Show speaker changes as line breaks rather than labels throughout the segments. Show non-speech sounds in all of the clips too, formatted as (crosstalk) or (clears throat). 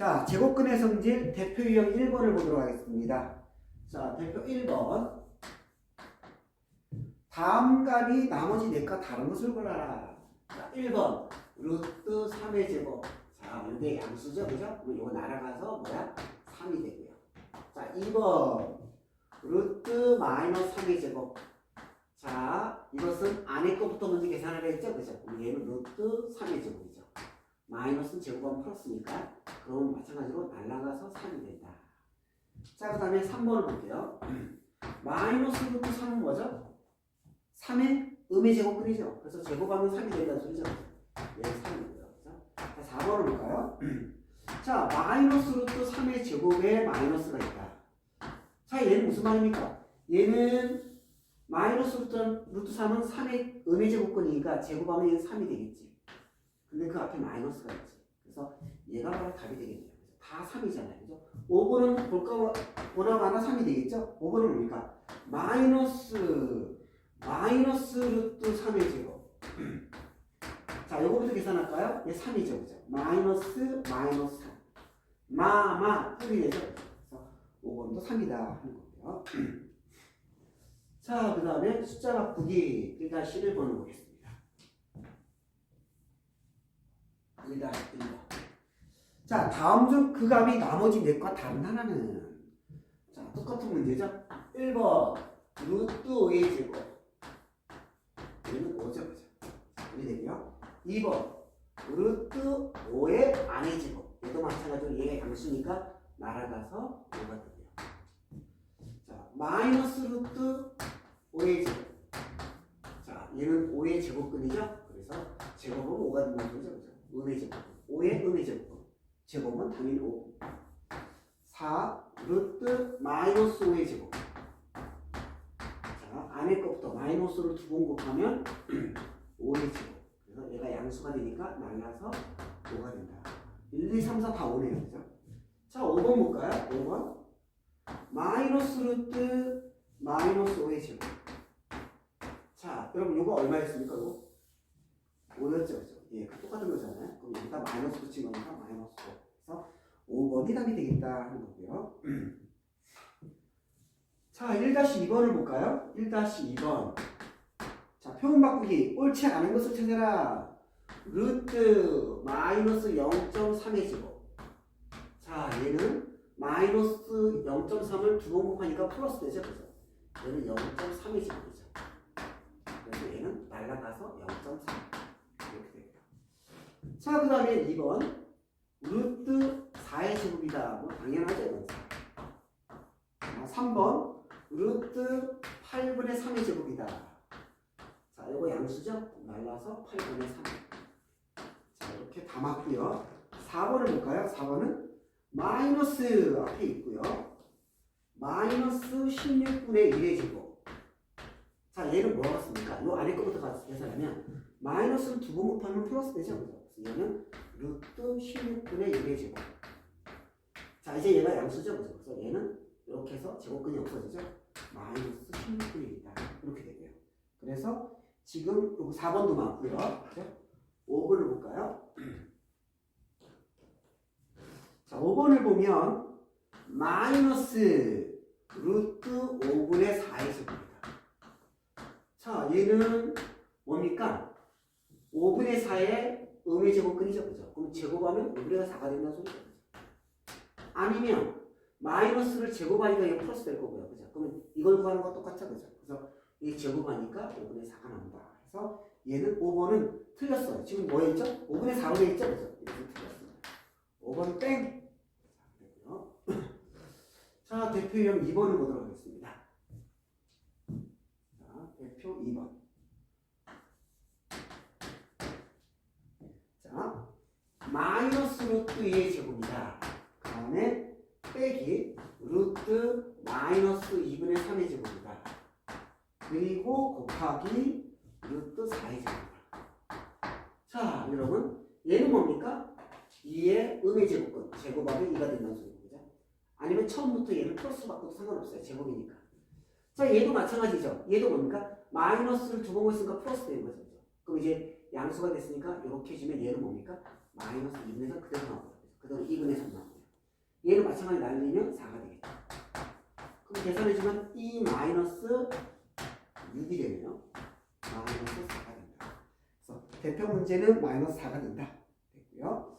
자, 제곱근의 성질 대표 유형 1번을 보도록 하겠습니다. 자, 대표 1번. 다음 값이 나머지 4값 다른 것을 골라라. 자, 1번. 루트 3의 제곱. 자, 이게 양수죠, 그죠? 그럼 이거 날아가서 뭐야? 3이 되고요. 자, 2번. 루트 마이너스 3의 제곱. 자, 이것은 안에 거부터 먼저 계산을 했죠, 그죠? 그럼 얘는 루트 3의 제곱이죠. 마이너스는 제곱하면 플러스니까 그럼 마찬가지로 날아가서 3이 된다. 자, 그 다음에 3번을 볼게요. 마이너스 루트 3은 뭐죠? 3의 음의 제곱근이죠. 그래서 제곱하면 3이 된다는 소리죠. 얘는 3이고요. 그죠? 자, 4번을 볼까요? (clears throat) 자, 마이너스 루트 3의 제곱에 마이너스가 있다. 자, 얘는 무슨 말입니까? 얘는 마이너스 루트 3은 3의 음의 제곱근이니까 제곱하면 얘는 3이 되겠지. 근데 그 앞에 마이너스가 있지. 그래서 얘가 바로 답이. 그래서 다 3이잖아요. 그죠? 5번은 볼까 보나 마나 3이 되겠죠? 5번은 뭡니까? 마이너스 마이너스 루트 3의 제곱. (clears throat) 자, 요거부터 계산할까요? 얘 3이죠. 그죠? 마이너스 마이너스 3. 마, 마, 풀이 되죠? 그래서 5번도 3이다 하는 거고요. (clears throat) 자, 그 다음에 숫자 바꾸기 1-1번을 보겠습니다. 1-1번. 자, 다음 중 그 값이 나머지 넷과 다른 하나는 자, 똑같은 문제죠? 1번 루트 5의 제곱 얘는 5죠, 그죠? 이게 되고요. 2번 루트 5의 안의 제곱 얘도 마찬가지로 얘가 양수니까 날아가서 5가 되고요. 자, 마이너스 루트 5의 제곱 자, 얘는 5의 제곱근이죠? 그래서 제곱은 5가 된다는 거죠, 그죠? 음의 제곱 5의 음의 제곱 제곱은 당연히 5 4 루트 마이너스 5의 제곱 자 안에 것부터 마이너스를 두 번 곱하면 (clears throat) 5의 제곱 그래서 얘가 양수가 되니까 날라서 5가 된다 1, 2, 3, 4 다 5네요 그죠? 자 5번 볼까요? 5번 마이너스 루트 마이너스 5의 제곱 자 여러분 이거 얼마였습니까? 이거? 5였죠 그죠? 예, 그 똑같은 거잖아요. 그럼 여기다 마이너스 붙인 거니까 마이너스 5. 그래서 5번이 답이 되겠다 하는 거고요. (clears throat) 자, 1-2번을 볼까요? 1-2번. 자, 표현 바꾸기. 옳지 않은 것을 찾아라. 루트 마이너스 0.3의 제곱. 자, 얘는 마이너스 0.3을 두 번 곱하니까 플러스 되죠, 그죠? 얘는 0.3의 제곱이죠. 그래서 얘는 날라가서 0.3 이렇게 되고요. 자, 그 다음에 2번. 루트 4의 제곱이다. 뭐 당연하죠, 이건. 자, 3번. 루트 8분의 3의 제곱이다. 자, 이거 양수죠? 날라서 8분의 3. 자, 이렇게 다 맞고요. 4번을 볼까요? 4번은 마이너스 앞에 있고요. 마이너스 16분의 1의 제곱. 자, 얘는 뭐가 같습니까? 요 안에 거부터 같이 계산하면 마이너스를 두번 곱하면 플러스 되죠? 그죠? 그래서 얘는 루트 16분의 1의 제곱. 자, 이제 얘가 양수죠? 그죠? 그래서 얘는 이렇게 해서 제곱근이 없어지죠? 마이너스 16분의 1이다. 이렇게 되고요. 그래서 지금 요거 4번도 맞고요. 그죠? 5번을 볼까요? (clears throat) 자, 5번을 보면 마이너스 루트 5분의 4의 제곱입니다. 자, 얘는 뭡니까? 5분의 4의 음의 제곱근이죠. 그죠? 그럼 제곱하면 5분의 4가 된다는 소리죠. 그죠? 아니면 마이너스를 제곱하니까 이게 플러스 될 거고요. 그죠? 그러면 이걸 구하는 거 똑같죠. 그죠? 그래서 이 제곱하니까 5분의 4가 나온다. 그래서 얘는 5번은 틀렸어요. 지금 뭐였죠? 5분의 4로 돼 있죠. 그죠? 이렇게 틀렸어요. 5번 땡! 자, 대표 유형 2번을 보도록 하겠습니다. 자, 대표 2번. 자, 마이너스 루트 2의 제곱이다. 그 다음에 빼기 루트 마이너스 2분의 3의 제곱이다. 그리고 곱하기 루트 4의 제곱이다. 자, 여러분, 얘는 뭡니까? 2의 음의 제곱은 제곱하면 2가 된다는 소리죠. 아니면 처음부터 얘를 플러스 바꿔도 상관없어요. 제곱이니까. 자, 얘도 마찬가지죠. 얘도 뭡니까? 마이너스를 두번 곱으니까 플러스 되는 거죠. 그럼 이제 양수가 됐으니까 이렇게 해주면 얘는 뭡니까? 마이너스 2분에서 그대로 나오고요. 그 그다음 2분의 3 나오고요. 얘는 마찬가지 날리면 4가 되겠죠. 그럼 계산해주면 2 마이너스 6이 되네요. 마이너스 4가 된다. 그래서 대표 문제는 마이너스 4가 된다. 됐고요.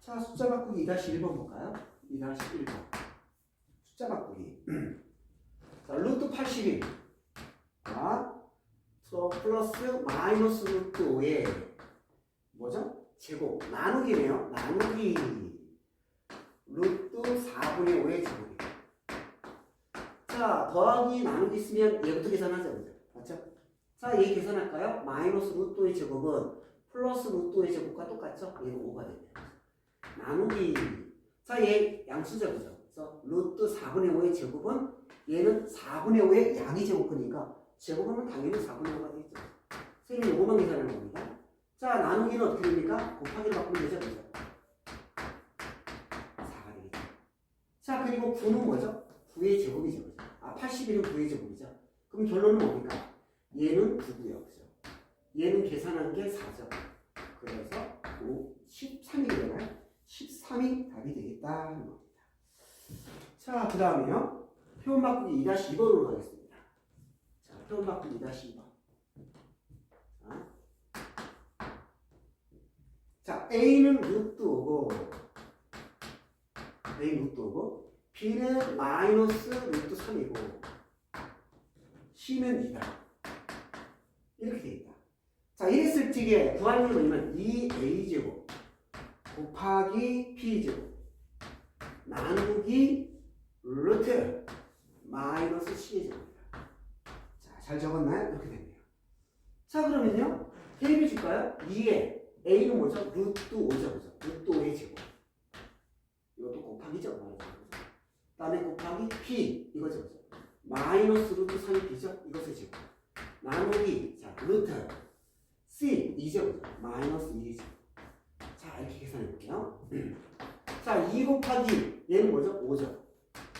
자, 숫자 바꾸기 2-1번 볼까요? 2-1번. 숫자 바꾸기. (clears throat) 자, 루트 81. 자, 또 플러스 마이너스 루트 5에 뭐죠? 제곱. 나누기네요. 나누기. 루트 4분의 5의 제곱이에요. 자, 더하기 나누기 있으면 얘부터 계산하자. 그죠? 맞죠? 자, 얘 계산할까요? 마이너스 루트 5의 제곱은 플러스 루트 5의 제곱과 똑같죠? 얘는 5가 됩니다. 나누기. 자, 얘 양수죠. 그죠? 그래서 루트 4분의 5의 제곱은 얘는 4분의 5의 양의 제곱이니까 제곱하면 당연히 4분의 5가 되겠죠. 선생님이 요거만 계산하는 겁니다. 자, 나누기는 어떻게 됩니까? 곱하기를 바꾸면 되죠. 그죠? 4가 되겠죠. 자, 그리고 9는 뭐죠? 9의 제곱이죠. 그죠? 아, 81은 9의 제곱이죠. 그럼 결론은 뭡니까? 얘는 9고요. 그죠? 얘는 계산한 게 4죠. 그래서 5, 13이 되나요? 13이 답이 되겠다 하는 겁니다. 자, 그 다음에요. 표현 바꾸기 2-2번으로 가겠습니다. 자, 표현 바꾸기 2-2번. 자, 자, A는 루트 5고, A 루트 5고, B는 마이너스 루트 3이고, C는 2다. 이렇게 돼 있다. 자, 이랬을 적에 구하는 게 뭐냐면 2A제곱 곱하기 B제곱 나누기 루트 마이너스 C의 제곱이다. 자, 잘 적었나요? 이렇게 됐네요. 자, 그러면요. 대입해 줄까요? 2에 A는 뭐죠? 루트 5죠. 그죠? 루트 5의 제곱. 이것도 곱하기죠. 그 다음에 곱하기 P. 이거죠. 그죠? 마이너스 루트 3이 B죠? 이것의 제곱. 나누기. 자, 루트. C. 2죠. 그죠? 마이너스 2의 제곱. 자, 이렇게 계산해 볼게요. (clears throat) 자, 2 곱하기 얘는 뭐죠? 5죠.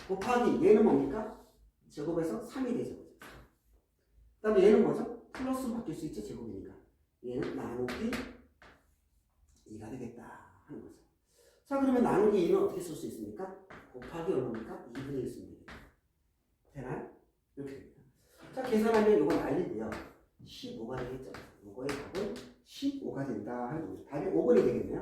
곱하기 얘는 뭡니까? 제곱에서 3이 되죠. 그 다음에 얘는 뭐죠? 플러스로 바뀔 수 있죠. 제곱이니까. 얘는 나누기 2가 되겠다 하는 거죠. 자, 그러면 나누기 2는 어떻게 쓸 수 있습니까? 곱하기 얼마입니까? 2분의 1 쓰면 되겠다. 되나요? 이렇게 됩니다. 자, 계산하면 이거 난리고요. 15가 되겠죠. 이거의 답은 15가 된다 하는 거죠. 답이 5번이 되겠네요.